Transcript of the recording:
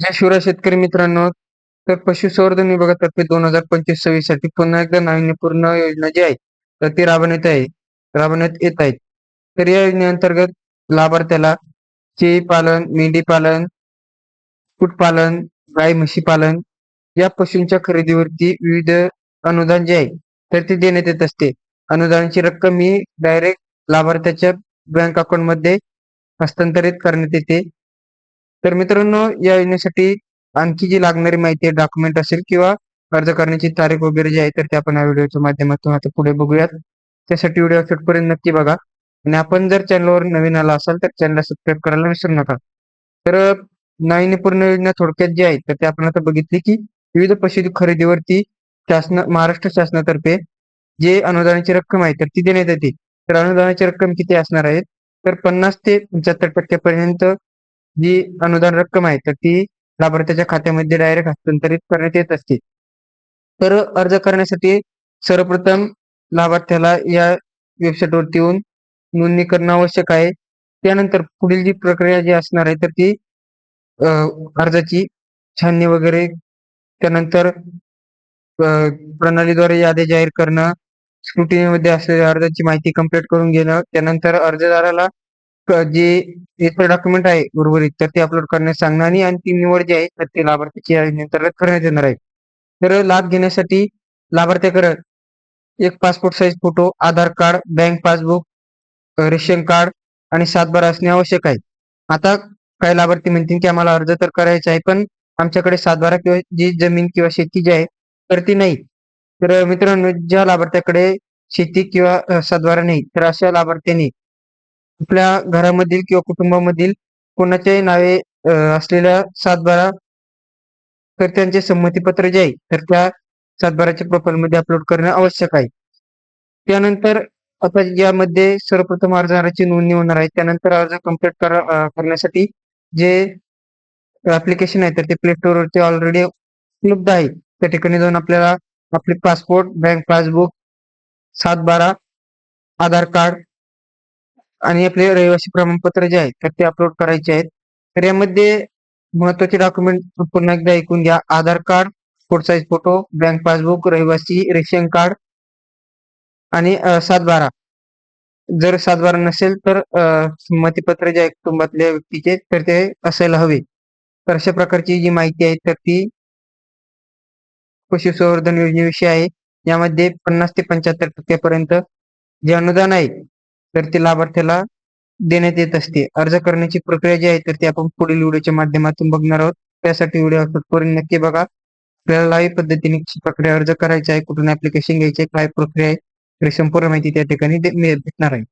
या शिवराय शेतकरी मित्रांनो तर पशुसंवर्धन विभागातर्फे दोन हजार पंचवीस सव्वीससाठी पुन्हा एकदा नाविन्यपूर्ण योजना जी आहे तर ती राबवण्यात आहे राबवण्यात येत आहेत. तर या योजनेअंतर्गत लाभार्थ्याला शेळी पालन मेंढी पालन कुक्कुटपालन गाय म्हशी पालन या पशूंच्या खरेदीवरती विविध अनुदान जे आहे तर ते देण्यात येत असते. अनुदानाची रक्कम ही डायरेक्ट लाभार्थ्याच्या बँक अकाउंटमध्ये हस्तांतरित करण्यात येते. तर मित्रांनो या योजनेसाठी आणखी जी लागणारी माहिती आहे डॉक्युमेंट असेल किंवा अर्ज करण्याची तारीख वगैरे जी आहे तर ते आपण या व्हिडिओच्या माध्यमातून आता पुढे बघूयात. त्यासाठी व्हिडिओ शेवटपर्यंत नक्की बघा. आणि आपण जर चॅनलवर नवीन आला असाल तर चॅनलला सबस्क्राईब करायला विसरू नका. तर नाविन्यपूर्ण योजना थोडक्यात जी आहे तर ते आपण आता बघितली की विविध पशु खरेदीवरती शासन महाराष्ट्र शासनातर्फे जे अनुदानाची रक्कम आहे तर ती देण्यात येते. तर अनुदानाची रक्कम किती असणार आहे? तर पन्नास ते पंच्याहत्तर टक्क्यापर्यंत जी अनुदान रक्कम आहे तर ती लाभार्थ्याच्या खात्यामध्ये डायरेक्ट हस्तांतरित करण्यात येत असते. तर अर्ज करण्यासाठी सर्वप्रथम लाभार्थ्याला या वेबसाईटवरती येऊन नोंदणी करणं आवश्यक आहे. त्यानंतर पुढील जी प्रक्रिया जी असणार आहे तर ती अर्जाची छाननी वगैरे त्यानंतर प्रणालीद्वारे याद्या जाहीर करणं स्क्रुटिनीमध्ये असलेल्या अर्जाची माहिती कंप्लीट करून घेणं त्यानंतर अर्जदाराला जे इतर डॉक्युमेंट आहे उर्वरित तर ते अपलोड करण्यास सांगणं आणि अंतिम निवड जी आहे तर ते लाभार्थीची अंतर्गत करण्यात येणार आहे. तर लाभ घेण्यासाठी लाभार्थ्याकडे एक passport size photo Aadhaar card bank passbook ration card आणि सातबारा असणे आवश्यक आहे. आता काही लाभार्थी म्हणतील की आम्हाला अर्ज तर करायचा आहे पण आमच्याकडे सातबारा किंवा जी जमीन किंवा शेती जी आहे तर ती नाही. तर मित्रांनो ज्या लाभार्थ्याकडे शेती किंवा सातबारा नाही तर अशा लाभार्थ्यांनी आपल्या घरामधील किंवा कुटुंबामधील कोणाच्याही नावे असलेल्या सातबारा तर त्यांचे संमतीपत्र जे आहे तर त्या सातबाराच्या प्रोफाईलमध्ये अपलोड करणे आवश्यक आहे. त्यानंतर आता यामध्ये सर्वप्रथम अर्जदाराची नोंदणी होणार आहे. त्यानंतर अर्ज कंप्लीट करण्यासाठी जे ऍप्लिकेशन आहे तर ते प्ले स्टोरवरती ऑलरेडी उपलब्ध आहे. त्या ठिकाणी जाऊन आपल्याला आपले पासपोर्ट बँक पासबुक सात बारा आधार कार्ड आणि आपले रहिवासी प्रमाणपत्र जे आहेत तर ते अपलोड करायचे आहेत. तर यामध्ये महत्त्वाचे डॉक्युमेंट पुन्हा एकदा ऐकून घ्या. Aadhaar card photo size photo bank passbook रहिवासी रेशन कार्ड आणि सातबारा. जर सातबारा नसेल तर संमतीपत्र जे आहे कुटुंबातल्या व्यक्तीचे तर ते असायला हवे. तर अशा प्रकारची जी माहिती आहे तर ती पशुसंवर्धन योजनेविषयी आहे. यामध्ये पन्नास ते पंच्याहत्तर टक्क्यापर्यंत जे अनुदान आहे तर ते लाभार्थ्याला देण्यात येत असते. अर्ज करण्याची प्रक्रिया जी आहे तर ती आपण पुढील व्हिडिओच्या माध्यमातून बघणार आहोत. त्यासाठी व्हिडिओ करून नक्की बघा. आपल्याला लाईव्ह पद्धतीने प्रक्रिया अर्ज करायचा आहे कुठून ऍप्लिकेशन घ्यायचे काय प्रक्रिया आहे संपूर्ण माहिती त्या ठिकाणी भेटणार आहे.